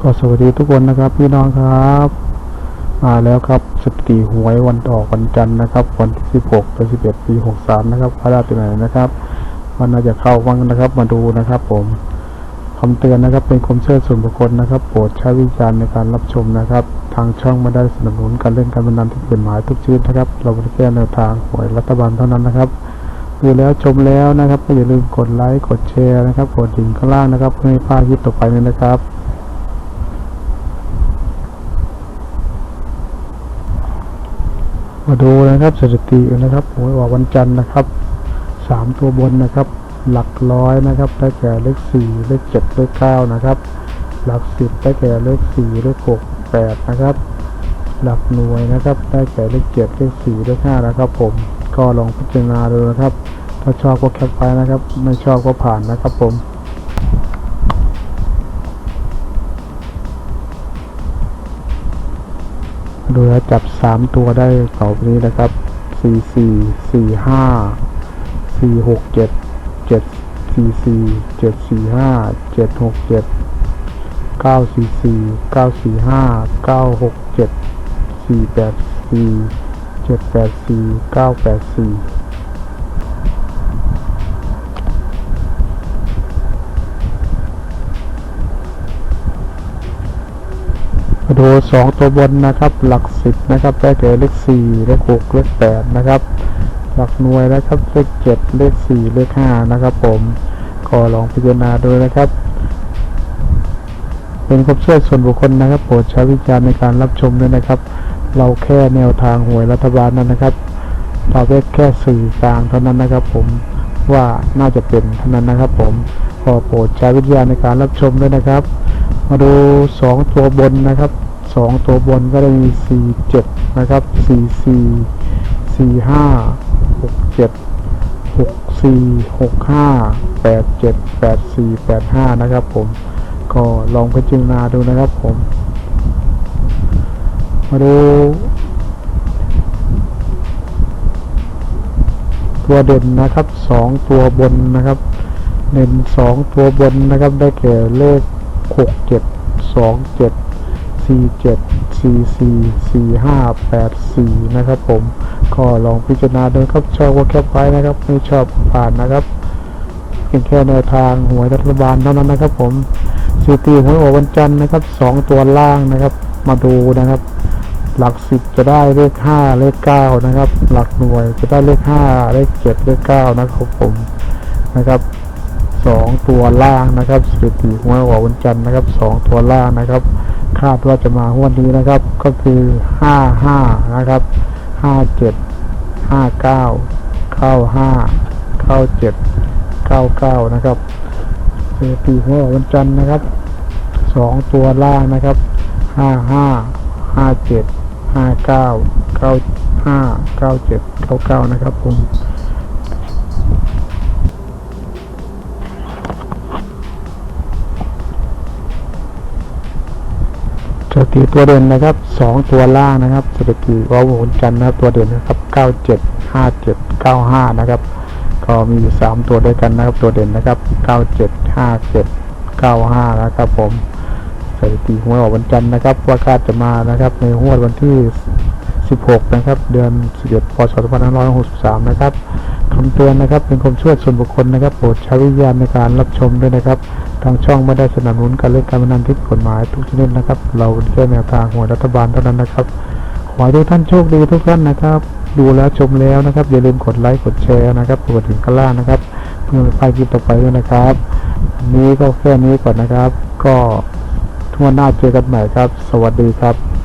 ก็สวัสดีทุกคนนะครับ พี่น้องครับมาแล้วครับสติหวยวันออกวันจันทร์นะครับ วันที่16เดือน11ปี63นะครับพระราชไหนนะครับ มันน่าจะเข้าวังนะครับ มาดูนะครับ ผมคำเตือนนะครับ เป็นความเชื่อส่วนบุคคลนะครับ โปรดใช้วิจารณ์ในการรับชมนะครับ ทางช่องไม่ได้สนับสนุนการเล่นการพนันที่ผิดกฎหมายทุกชนิดนะครับ เราไม่ได้แก้แนวทางหวยรัฐบาลเท่านั้นนะครับดูแล้วชมแล้วนะครับก็อย่าลืมกดไลค์กดแชร์นะครับ กดดิ่งข้างล่างนะครับเพื่อไม่พลาดคลิปต่อไปนี้นะครับ มาดูนะครับสถิตินะครับหวยออกวันจันทร์นะครับสามตัวบนนะครับ หลักร้อยนะครับได้แก่เลขสี่เลขเจ็ดเลขเก้านะครับ หลักสิบได้แก่เลขสี่เลขหกแปดนะครับ หลักหน่วยนะครับ ได้แก่เลขเจ็ดเลขสี่เลขห้านะครับผมก็ลองพิจารณาดูนะครับ ถ้าชอบก็แคปไปนะครับ ไม่ชอบก็ผ่านนะครับผม ดูแลจับ 3 ตัวได้เสานี้นะครับ 4 4 4 5 4 6 7 7 4 4 7 4 5 7 6 7 9 4 4 9 4 5 9 6 7 4 8 4 7 8 4 9 8 4 มาดูสองตัวบนนะครับ หลักสิบนะครับได้แก่เลขสี่เลขหกเลขแปดนะครับ หลักหน่วยนะครับเลขเจ็ดเลขสี่เลขห้านะครับ ผมก็ลองพิจารณาดูนะครับ เป็นความเชื่อส่วนบุคคลนะครับโปรดใช้วิจารณ์ในการรับชมด้วยนะครับ เราแค่แนวทางหวยรัฐบาลนั้นนะครับเราแค่แค่สื่อกลางเท่านั้นนะครับ ผมว่าน่าจะเป็นเท่านั้นนะครับ ผมขอโปรดใช้วิจารณ์ในการรับชมด้วยนะครับ มาดูสองตัวบนนะครับสองตัวบนก็ได้มีสี่เจ็ดนะครับสี่สี่สี่ห้าหกเจ็ดหกสี่หกห้าแปดเจ็ดแปดสี่แปดห้านะครับผมก็ลองพิจารณาดูนะครับผม มาดู ตัวเด่นนะครับสองตัวบนนะครับเด่นสองตัวบนนะครับได้แก่เลข หกเจ็ดสองเจ็ดสี่เจ็ดสี่สี่สี่ห้าแปดสี่นะครับผมก็ลองพิจารณาดูครับชอบก็แคปไว้นะครับ ไม่ชอบผ่านนะครับเพียงแค่แนวทางหวยรัฐบาลเท่านั้นนะครับ ผมสีตีหวยออกวันจันทร์นะครับสองตัวล่างนะครับ มาดูนะครับ หลักสิบจะได้เลขห้าเลขเก้านะครับ หลักหน่วยจะได้เลขห้าเลขเจ็ดเลขเก้านะครับผมนะครับ สองตัวล่างนะครับสถิติหวยออกวันจันทร์นะครับสองตัวล่างนะครับ คาดว่าจะมางวันนี้นะครับ ก็คือห้าห้านะครับห้าเจ็ดห้าเก้าเข้าห้าเข้าเจ็ดเก้าเก้านะครับสถิติหวยออกวันจันทร์นะครับสองตัวล่างนะครับห้าห้าห้าเจ็ดห้าเก้าเก้าห้าเก้าเจ็ดเก้าเก้านะครับผม สถิติตัวเด่นนะครับสองตัวล่างนะครับสถิติวอลโวนจันทร์นะครับตัวเด่นนะครับเก้าเจ็ดห้าเจ็ดเก้าห้านะครับ ก็มีอยู่สามตัวด้วยกันนะครับตัวเด่นนะครับเก้าเจ็ดห้าเจ็ดเก้าห้านะครับผมสถิติหวยออกวันจันทร์นะครับ ว่าคาดจะมานะครับ ในงวดวันที่ 16 นะครับ เดือน11พศ2563 นะครับคำเตือนนะครับเป็นความชื่อส่วนบุคคลนะครับโปรดใช้วิญญาณในการรับชมด้วยนะครับ ทางช่องไม่ได้สนับสนุนการเล่นการพนันที่ผิดกฎหมายทุกชนิดนะครับ เราเป็นแค่แนวทางหวยรัฐบาลเท่านั้นนะครับ ขอให้ทุกท่านโชคดีทุกท่านนะครับ ดูแล้วชมแล้วนะครับ อย่าลืมกดไลค์กดแชร์นะครับกดถึงข้างล่างนะครับ เพื่อไปคลิปต่อไปด้วยนะครับวันนี้ก็แค่นี้ก่อนนะครับ ก็ทั่วหน้าเจอกันใหม่ครับ สวัสดีครับ